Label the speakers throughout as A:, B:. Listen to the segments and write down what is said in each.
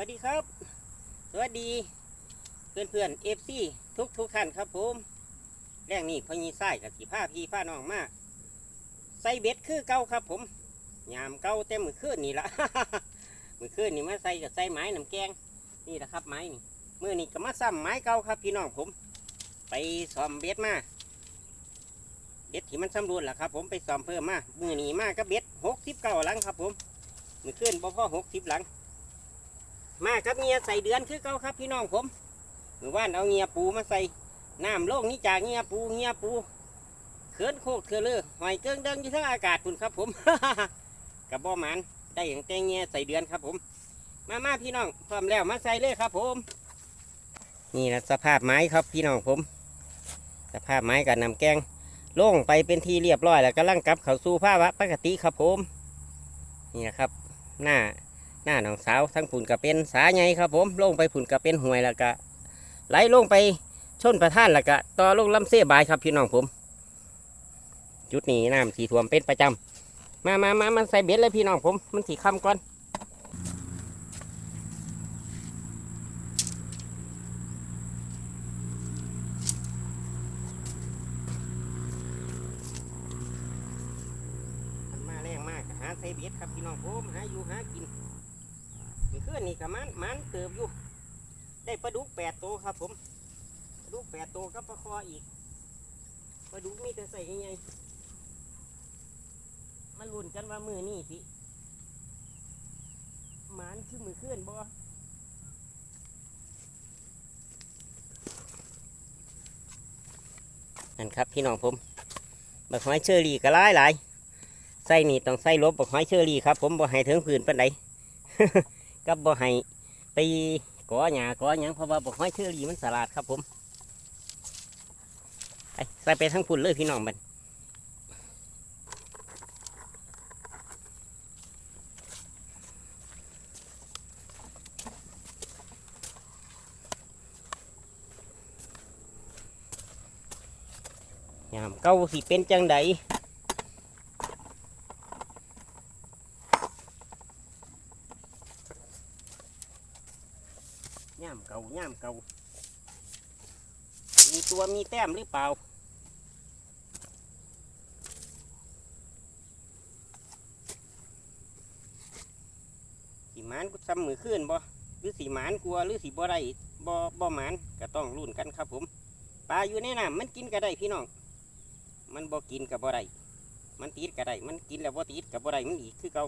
A: วัสดีครับ สวัสดี เพื่อนเพื่อนเอฟซีทุกทุกท่านครับผมแรงนี้พญีไส้กับสีผ้าพีผ้าน้องมากใส่เบ็ดคือเก่าครับ ผมยามเก่าเต็มมือคืนนี่ละมือคืนนี่มาใส่กับใส่ไม้น้ำแกงนี่แหละครับไม้นี่มือนี่ก็มาซ้ำไม้เก่าครับ พี่น้องผม ไปซ้อมเบ็ดมาเบ็ดที่มันสำรวจแหละครับ ผมไปซ้อมเพิ่มมามือนี้มากก็เบ็ดหกสิบเก้าหลังครับ ผมมือคืนบ่พอหกสิบหลัง มาครับเงียใส่เดือนคือเก่าครับพี่น้องผมหรือว่านเอาเงียปูมาใส่น้ำโลกนี้จากเงียปูเงียปูเขินโคกเถือเลือหอยเกิ้งเดิงอยู่ทั้งอากาศคุณครับผมกับบ่หมันได้อย่างแต่เงียใส่เดือนครับผม มามาพี่น้องพร้อมแล้วมาใส่เลยครับผม นี่นะสภาพไม้ครับพี่น้องผม สภาพไม้กับน้ำแกงลงไปเป็นทีเรียบร้อยแล้วก็ลังกลับเขาสู่ภาวะปกติครับผม นี่นะครับ หน้า หน้าหนองสาวทั้งผุนก็เป็นสาใหญ่ครับผมลงไปผุนก็เป็นห่วยแล้วก็ไหลลงไปชนประท่านแล้วก็ต่อลงลำเส้บายครับพี่น้องผม จุดนี้น้ำสีท่วมเป็นประจำมามามามันใส่เบ็ดเลยพี่น้องผม มันสีคำก่อนมันมาแรงมากหาใส่เบ็ดครับพี่น้องผมหาอยู่หากิน มีขึ้ นี่กับมันมันเติบอยู่ ได้ปลาดุกแปดตัวครับ ผมปลาดุกแปดตัวกับปลาคออีกปลาดุกมีแต่ใส่ยังไงมาลุ้นกันว่ามือนี่สิหมันคือมือขึ้นบ่นั่นครับพี่น้องผมบักหอยเชอรี่ก็หลายหลายใส่นี่ต้องใส่ลบบักหอยเชอรี่ครับ ผมบ่ให้ถึงพื้นปานใด กับบ่ให้ไปก่อหญ้าก่อหยังเพราะว่าบ่ห้อยเชอรี่มันสลัดครับผมไปใส่ไปทั้งพุ่นเลยพี่น้องมันยามเก้าสิเป็นจังใด ย่ามเก่าย่ามเก่า มีตัวมีแต้มหรือเปล่า สีหมานกูซ้ำมือขึ้นบ่หรือสีหมานกลัวหรือสีบ่ได้บ่บ่หมานก็ต้องรุ่นกันครับผมปลาอยู่ในน้ำมันกินก็ได้พี่น้อง มันบ่กินกับบ่ได้มันติดก็ได้มันกินแล้วบ่ติดกับบ่ได้มันอีกคือเก่า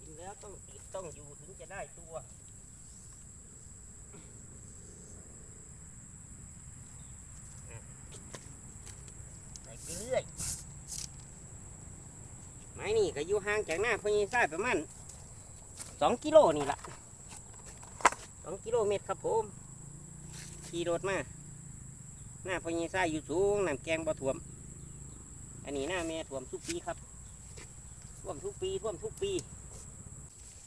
A: กินแล้ว ต้องอยู่ถึงจะได้ตัวอ่ไปเรื่อย ไม้นี่ก็อยู่ห่างจากหน้าพญาไส้ประมาณสองกิโลนี่ละสองกิโลเมตรครับผม ขี่รถมา หน้าพญาไส้อยู่สูงน้ำแกงบ่ท่วม อันนี้หน้าแม่ท่วมทุกปีครับท่วมทุกปีท่วมทุกปี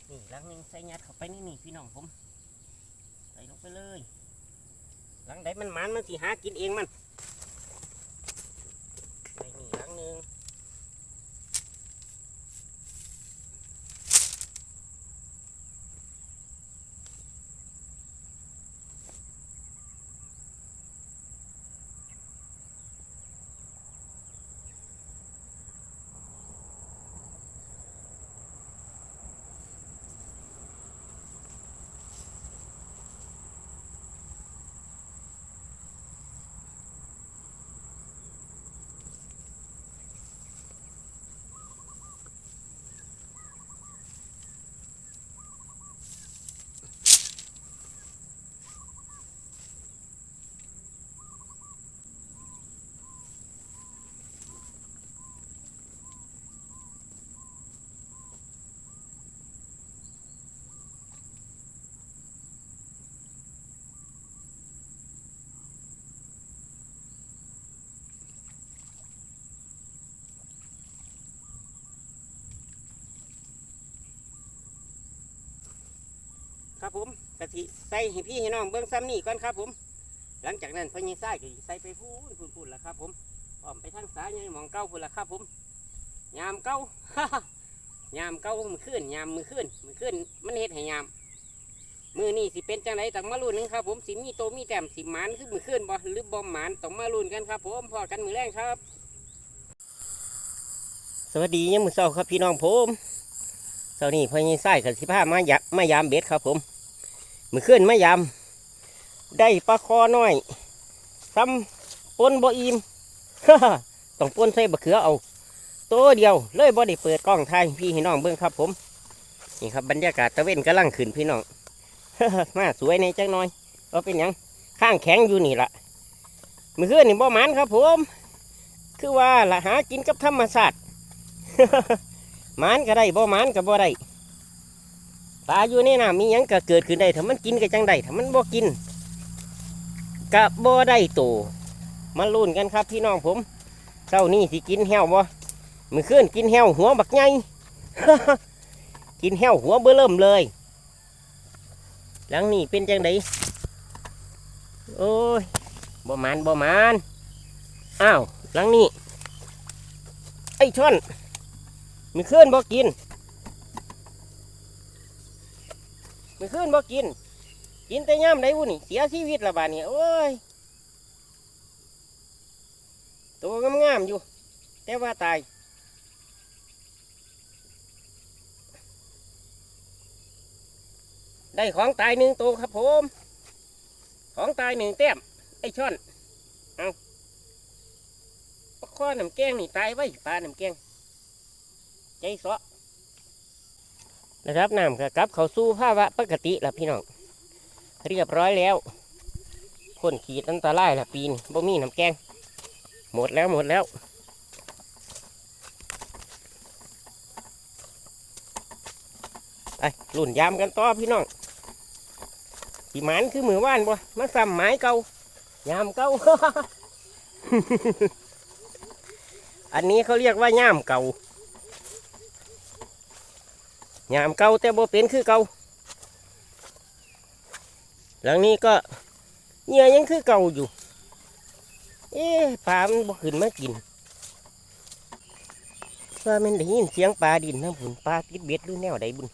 A: นี่หลังหนึ่งใส่ยัดเข้าไปนี่นี่พี่น้องผม ใส่ลงไปเลย หลังใดมันมันมันสิหากินเองมัน ครับผมกะทิใส่ให้พี่ให้น้องเบิ้องซ้ำนี่ก่อนครับผม หลังจากนั้นพญาไส้ก็ใส่ไปพูนพูนพูนแล้วครับ ผมพออมไปทางซ้ายยังมองเก้าพุ่นละครับ ผมยามเก้ายามเก้ามือขึ้นยามมือขึ้นมือขึ้นมันเฮ็ดให้ยามมือนี่สิเป็นจังไรต้องมาลุ้นนึงครับ ผมสิมีโตมีแต้มสิหมานคือมือขึ้นบ่หรือบ่หมานต้องมาลุ้นกันครับ ผมพอกันมือแรงครับ สวัสดียังมือเช้าครับพี่น้องผมเช้านี้พ่อยี่ไส้กับสิพามายะมายามเบ็ดครับผม มือขึ้นไมายามได้ปลาคอน้อยซ้ำปนบ่อิมต้องปนใส่บะเขือเอาตัวเดียวเลยบ่ได้เปิดกล้องถ่ายพี่ให้น้องเบิ่งครับผม นี่ครับบรรยากาศตะเวนกำลังขึ้นพี่น้องมาสวยในจังน้อยก็เป็นยังข้างแข็งอยู่นี่ละมือขึ้นนี่บ่หมันครับผม คือว่าละหากินกับธรรมชาติหมันก็ได้บ่หมันก็บ่ได้ ปลาอยู่ในน้ำมีหยังก็เกิดขึ้นได้ถ้ามันกินก็จังได้ถ้ามันบ่กินก็บ่ได้โตมาลุ้นกันครับพี่น้องผมเจ้านี่สิกินแห้วบ่มือขึ้นกินแห้วหัวบักใหญ่กินแห้วหัวเบิ่เริ่มเลย หลังนี้เป็นจังไดโอ้ยบ่มานบ่มานอ้าวหลังนี้ไอ้ช่อนมือขึ้นบ่กิน มือขึ้นบ่กิน กินแต่ย่ำได้วุนี่เสียชีวิตละบาดนี้โอ้ยตัวงามๆอยู่ แต่ว่าตายได้ของตายหนึ่งตัวครับผม ของตายหนึ่งแต้ม ไอ้ช่อน เอาปลาข้อน้ำแกงนี่ตายไว้ปลาน้ำแกง ใจเสาะ นะครับน้ำก็กลับเข้าสู่ภาวะปกติแล้วพี่น้องเรียบร้อยแล้วพ่นขีดอันตรายละปีนบ่มีน้ำแกง หมดแล้วหมดแล้ว ไปลุ่นยามกันต่อพี่น้องสีหมันคือมือว่านบ่มาซ้ำไม้เก่ายามเก่า อันนี้เขาเรียกว่ายามเก่า ยามเก่าแต่บ่เป็นคือเก่าหลังนี้ก็เหงื่อยังคือเก่าอยู่ เอ๊ะปลามันบ่ขึ้นมากินว่ามันได้ยินเสียงปลาดินทั้งผุนปลาติดเบ็ดหรือแนวใดบุญ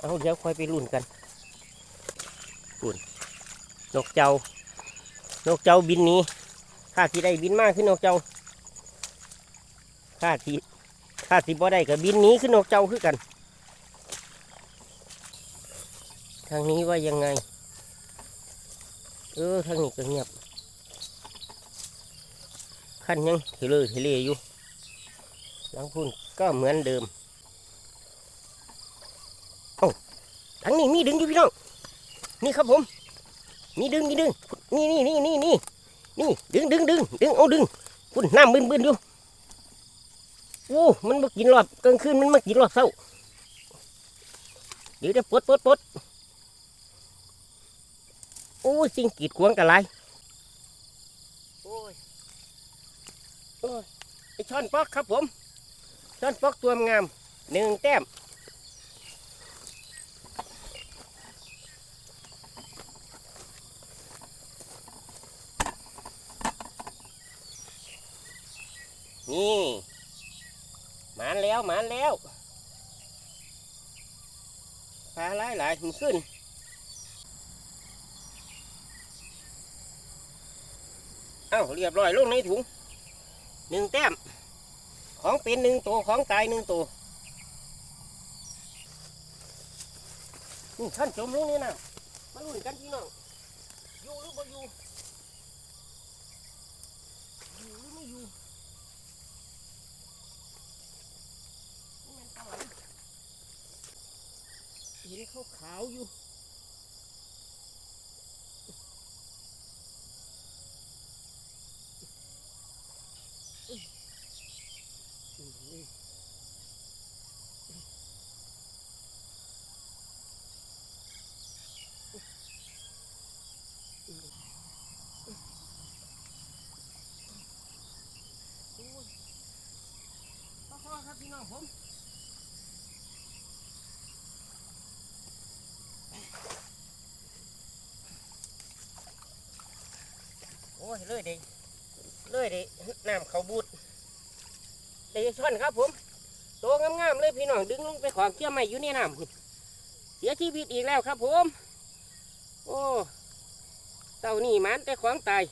A: เอาเดี๋ยวค่อยไปรุ่นกันรุ่นกเจ้านกเจ้าบินนี้ข้าที่ได้บินมากขึ้นนกเจ้าข้าที่ข้าที่บ่ได้กับบินนี้ขึ้นนกเจ้าคือกัน ทางนี้ว่ายังไง เออทางนี้ก็เงียบขั้นยังเทเลเทเลอยู่หลังพุ่นก็เหมือนเดิมทั้ทางนี้มีดึงอยู่พี่น้องนี่ครับผม มีดึงมีดึงนี่นี่นี่นี่นี่นี่ดึงดึงดึงดึงเอาดึงคุณน้ำบึนบึนอยู่โอ้มันมากินรอบกลางคืนมันมากินรอบเช้าเดี๋ยวจะปลดปลดปลด โอ้สิ่งกีดขวางกันไรโอ้ยโอ้ยไอช่อนปอกครับผมช่อนปอกตัวงามหนึ่งแต้มนี่หมานแล้วหมานแล้วปลาหลายหลายขึ้น อ้าเรียบร้อยลงในถุงหนึ่งแต้ม ของเป็นหนึ่งตัวของตายหนึ่งตัวนี่ท่านจมลงนี่นะมาลุ้นกันพี่น้องอยู่หรือบ่อยู่อยู่หรือไม่อยู่เห็นเขาขาวๆอยู่ พ่อครับพี่ น้องผมโอ้ยเลยด็กเลยด้น้ำเขาบูดได้ช่อนครับผมโตวงามๆเลยพี่น้องดึงลงไปของเกี่ยวไม่อยู่ในน้ำเสียชีวิตอีกแล้วครับผม โอ้เต่านี่มันแต่ของตาย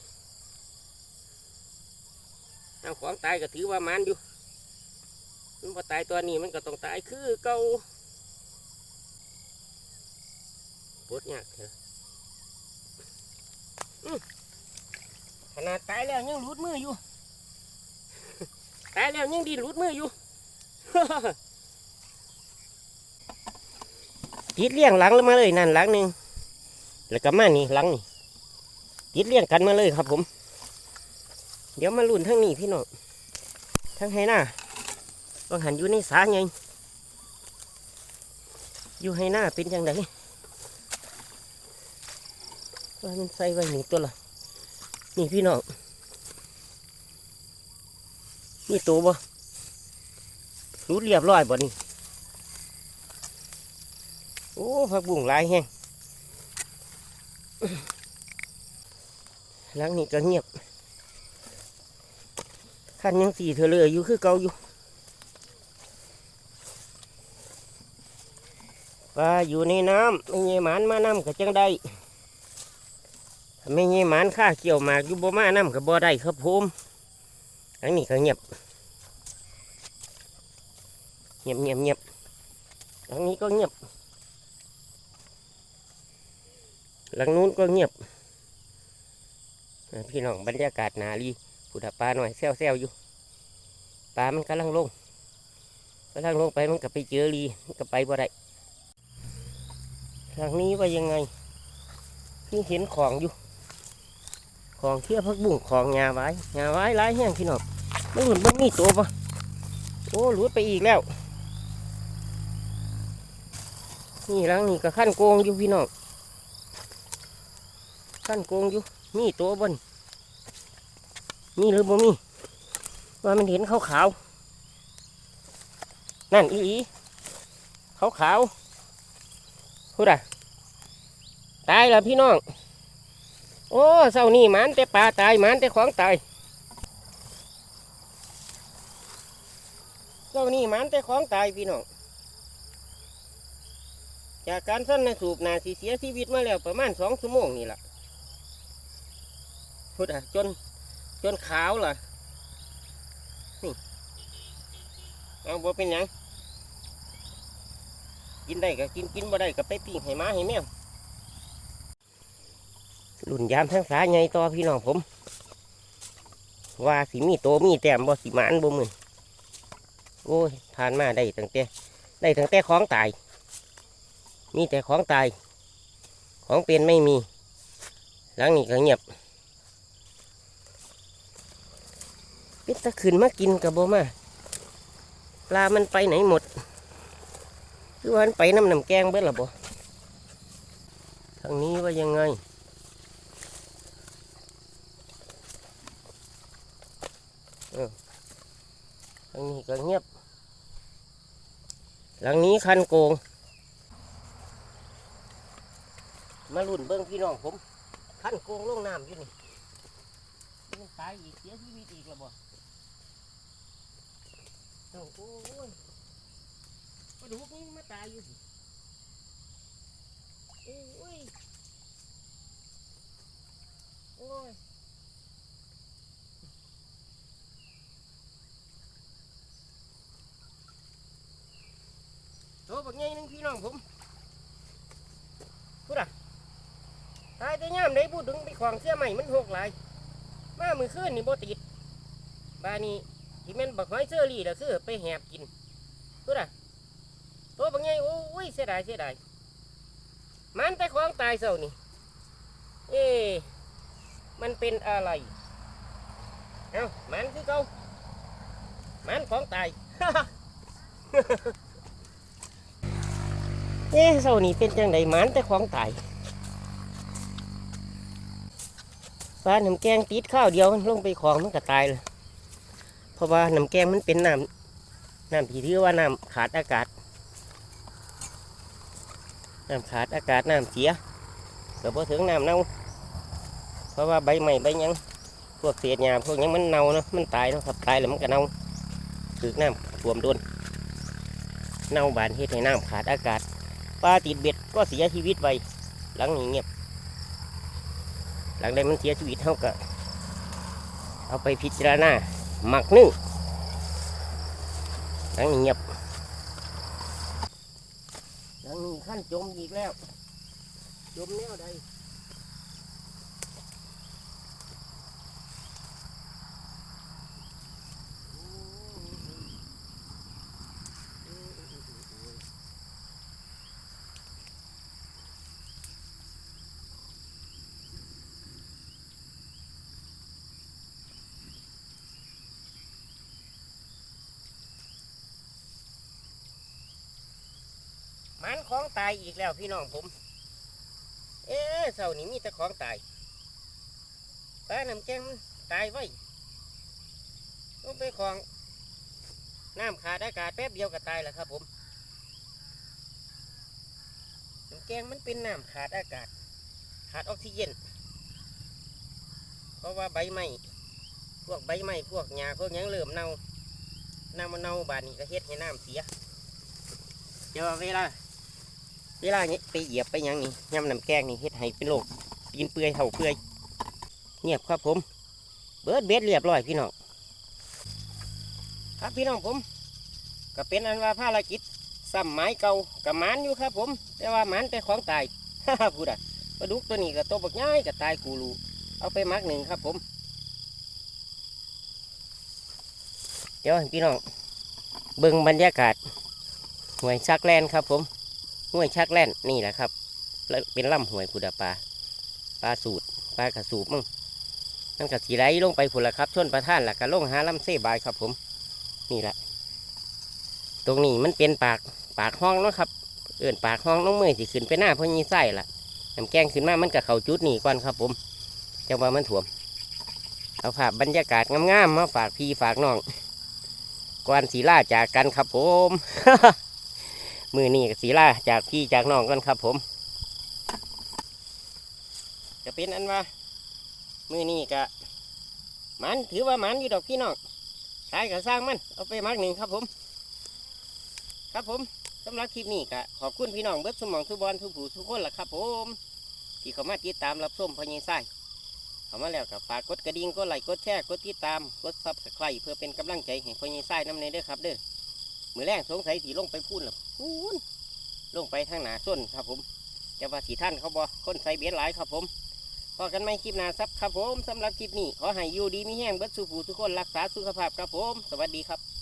A: เอาของตายก็ถือว่ามันอยู่ มันพอตายตัวนี้มันก็ต้องตายคือเก่าปวดยากเถอะขนาดตายแล้วยังหลุดมืออยู่ ตายแล้วยังดีหลุดมืออยู่ติดเลี้ยงหลังมาเลยนั่นหลังหนึ่งแล้วก็มานี่หลังนี่ติดเลี้ยงกันมาเลยครับผม เดี๋ยวมาลุ่นทั้งนี้พี่น้องทั้งให้หน้า บางหันอยู่ในสาไงอยู่ให้หน้าเป็นจังไดว่ามันใส่ไว้หนึ่งตัวละนี่พี่น้องนี่ตัวบ่รู้เรียบร้อยบ่นี่โอ้ผักบุ้งลายแห้งหลังนี้ก็เงียบขันยังสีเธอเลยอยู่คือเก่าอยู่ ปลาอยู่ในน้ำไม่เงี้ยหมานมาน้ำก็จังได้ไม่เงี้ยหมานข้าเกี่ยวหมากอยู่บ่มาน้ำก็บ่ได้ครับผมอันนี้ก็เงียบเงียบเงียบเงียบหลังนี้ก็เงียบ หลังนู้นก็เงียบ พี่น้องบรรยากาศหนาลีผู้ดับปลาหน่อยแซวแซวอยู่ปลามันกำลังลงกำลังลงไปมันก็ไปเจอลีมันก็ไปบ่ได้ ทางนี้ว่ายังไงพี่เห็นของอยู่ ของเที่ยพักบุ้งของงาไว้งาไว้ร้ายแห้งพี่น้องไม่หลุดมันมีตัวปะโอ้หลุดไปอีกแล้วนี่หลังนี่ก็ขั้นโกงอยู่พี่น้องขั้นโกงอยู่นี่ตัวบนนี่หรือบ่มีว่ามันเห็นขาวขาวๆนั่นอีอีขาวขาวๆ พูดอะตายแล้วพี่น้อง โอ้เศร้านี่มันแต่ปลาตายมันแต่ของตายเศร้านี่มันแต่ของตายพี่น้อง จากการสั้นในสูบนาสีเสียชีวิตมาแล้วประมาณสองชั่วโมงนี่แหละพูดอะจนจนขาวล่ะนี่เอาบ่เป็นยัง กินได้ก็กินกินบ่ได้ก็ไปปิ้งให้หมาให้แมวหลุนยามทั้งสาใหญ่ต่อพี่น้องผม ว่าสิมีโตมีแต้มบ่สิมานบ่มือโอ้ยผ่านมาได้ตั้งแต่ได้ตั้งแต่ของตาย มีแต่ของตาย ของเป็นไม่มี หลังนี้ก็เงียบปิดตะขึ้นมากินกับบ่มาปลามันไปไหนหมด คือว่ามันไปน้ำน้ำแกงเบิดหรอบ่ทางนี้ว่ายังไงเออทางนี้ก็เงียบ หลังนี้คันโกง มาลุ่นเบิ้งพี่น้องผม คันโกงลงน้ำอยู่นี่มันตายอีกเสียชีวิตอีกแล้วบ่โอ้โหกระดูกนี่มาตายอยู่สิโอ้ยโอ้ยโตบักใหญ่หนึงพี่น้องผมพูดอะตายแต่ย่ามได้พูดถึงไปของเสียใหม่มันหกหลายมามือขึ้นนี่บ่ติดบานี้ที่แม่นบักหอยเชอรี่ละคือไปแหบกินพูดอะโตบักใหญ่โอ้ยเสียดายเสียดายมันแต่ของตายเศร้านี่ เอ๊มันเป็นอะไร เอ้ามันคือเก่ามันของตายเอ๊ะเศร้านี่เป็นจังไดมันแต่ของตายปลาน้ำแกงติดข้าวเดียวลงไปของมันก็ตายเลยเพราะว่าหน้ำแกงมันเป็นน้ำน้ำที่เรียกว่าน้ำขาดอากาศ น้ำขาดอากาศน้ำเสียก็บ่ถึงน้ำเน่าเพราะว่าใบใหม่ใบยังพวกเศษหญ้าพวกยังมันเน่าเนาะมันตายเนาะครับตายแล้วมันก็เน่าถึกน้ำท่วมโดนเน่าบานเฮ็ดให้น้ำขาดอากาศปลาติดเบ็ดก็เสียชีวิตไปหลังนี้เงียบหลังใดมันเสียชีวิตเท่ากับเอาไปพิจารณาหมักนึ่งหลังนี้เงียบ ดังนี้ขั้นจมอีกแล้ว จมแนวใด มันของตายอีกแล้วพี่น้องผม เอ๊ะเสาร์นี้มีแต่ของตายปลาน้ำแกงตายไว้ต้องไปของน้ำขาดอากาศแป๊บเดียวก็ตายแล้วครับผมน้ำแกงมันเป็นน้ำขาดอากาศ ขาดออกซิเจนเพราะว่าใบไม้พวกใบไม้พวกหญ้าพวกยังเริ่มเน่าน้ำมันเน่าบานนี้ก็เฮ็ดให้น้ำเสีย เดี๋ยวเวลา เวลานี้ไปเหยียบไปยังนี่ย่ำน้ำแกงนี่เฮ็ดให้เป็นโรคตีนเปื่อยเท่าเปื่อยเงียบครับผม เบิดเบ็ดเรียบร้อยพี่น้องครับพี่น้องผม ก็เป็นอันว่าภารกิจซ้ำไม้เก่ากับหมันอยู่ครับผม แต่ว่าหมันแต่ของตายฮ่าพูดอะปลาดุกตัวนี้ก็ตัวบักง่ายก็ตายกูรูเอาไปมักหนึ่งครับผม เดี๋ยวพี่น้องเบิ่งบรรยากาศห่วยชักแลนครับผม ห้วยชักแล่นนี่แหละครับแล้วเป็นลำห้วยพุดาปลาปลาสูตรปลากระสูบมึงนั่นกะสีไหลลงไปผุนละครับชนประท่านละกะลงหาลำเสบายครับผม นี่แหละตรงนี้มันเป็นปากปากห้องเนาะครับ เอื่นปากห้องน้องเมยสิขึ้นไปหน้าเพราะยีไส้ละน้ำแกงขึ้นมามันกับเขาจุดนี่ก่อนครับ ผมจังว่ามันถ่วมเอาภาพบรรยากาศงามๆมาฝากพี่ฝากน้องก่อนสีล่าจากกันครับผม มือนี่กับสีล่าจากพี่จากน้องกันครับผม จะเป็นอันว่า มือนี่กะมันถือว่ามันอยู่ดอกพี่น้องตายกับสร้างมันเอาไปมักหนึ่งครับผม ครับผมสำหรับคลิปนี้กะขอบคุณพี่น้องเบิร์ดสมองทุบอลทุกผู้ทุกคนล่ะครับผมที่เขามาติดตามรับชมพญายไส้เขามาแล้วกับฝากกดกระดิ่งกดไลค์กดแชร์กดติดตามกดซับสไครต์เพื่อเป็นกำลังใจให้พญายไส้น้ำในเด้อครับเด้อ มือแรกสงสัยสีลงไปพูนหรอพูนลงไปทางหนาส้นครับผมจะว่าสีท่านเขาบอคนใส่เบียดหลายครับผมพอกันไม่คลิปหนาซับครับผมสำหรับคลิปนี้ขอให้อยู่ดีมีแห้งเบิดสู่ผู้ทุกคนรักษาสุขภาพครับผม สวัสดีครับ